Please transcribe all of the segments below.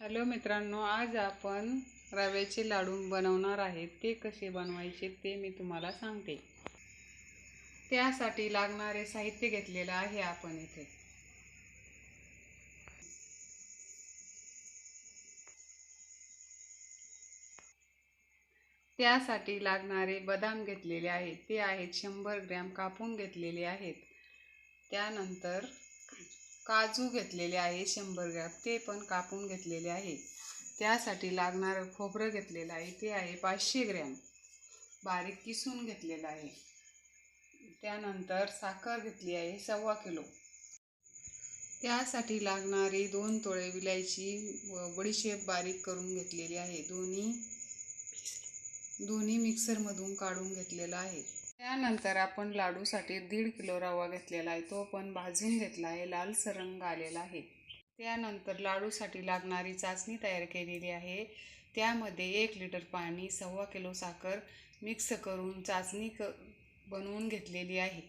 Hello मित्रांनो आज आपण रव्याचे लाडू बनवणार आहेत. ते कसे बनवायचे ते मी तुम्हाला सांगते. त्यासाठी लागणारे साहित्य घेतलेलं आहे आपण इथे. त्यासाठी लागणारे बदाम घेतलेले आहेत. ते आहेत शंभर ग्रॅम कापून घेतलेले आहेत. त्यानंतर काजू घेतलेले आहे शंभर ग्रॅम. ते पण कापून घेतलेले आहे. त्यासाठी लागणारं खोबरं घेतलेलं आहे. ते आहे पाचशे ग्रॅम. बारीक किसून घेतलेलं आहे. त्यानंतर साखर घेतली आहे सव्वा किलो. त्यासाठी लागणारी दोन तोळे विलायची व बडीशेप बारीक करून घेतलेली आहे. दोन्ही दोन्ही मिक्सरमधून काढून घेतलेलं आहे. त्यानंतर आपण लाडूसाठी दीड किलो रवा घेतलेला आहे. तो पण भाजून घेतला आहे. लालसर रंग आलेला आहे. त्यानंतर लाडूसाठी लागणारी चाचणी तयार केलेली आहे. त्यामध्ये एक लिटर पाणी सव्वा किलो साखर मिक्स करून चाचणी क बनवून घेतलेली आहे.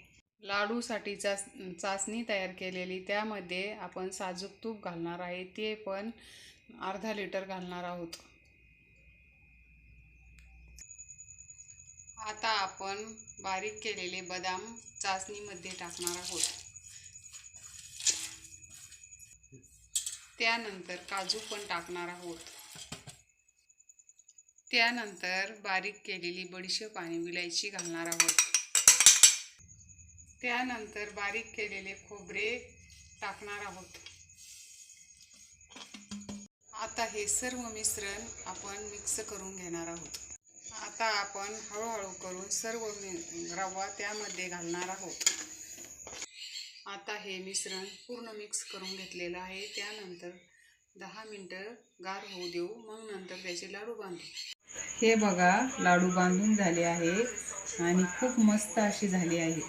लाडूसाठी चाच चाचणी तयार केलेली त्यामध्ये आपण साजूक तूप घालणार आहे. ते पण अर्धा लिटर घालणार आहोत. आता आपण बारीक केलेले बदाम चाचणीमध्ये टाकणार आहोत. त्यानंतर काजू पण टाकणार आहोत. त्यानंतर बारीक केलेली बडीशेप आणि विलायची घालणार आहोत. त्यानंतर बारीक केलेले खोबरे टाकणार आहोत. आता हे सर्व मिश्रण आपण मिक्स करून घेणार आहोत. आता आपण हळूहळू करून सर्व रवा त्यामध्ये घालणार आहोत. आता हे मिश्रण पूर्ण मिक्स करून घेतलेलं आहे. त्यानंतर दहा मिनटं गार होऊ देऊ. मग नंतर त्याचे लाडू बांधू. हे बघा लाडू बांधून झाले आहे आणि खूप मस्त अशी झाली आहे.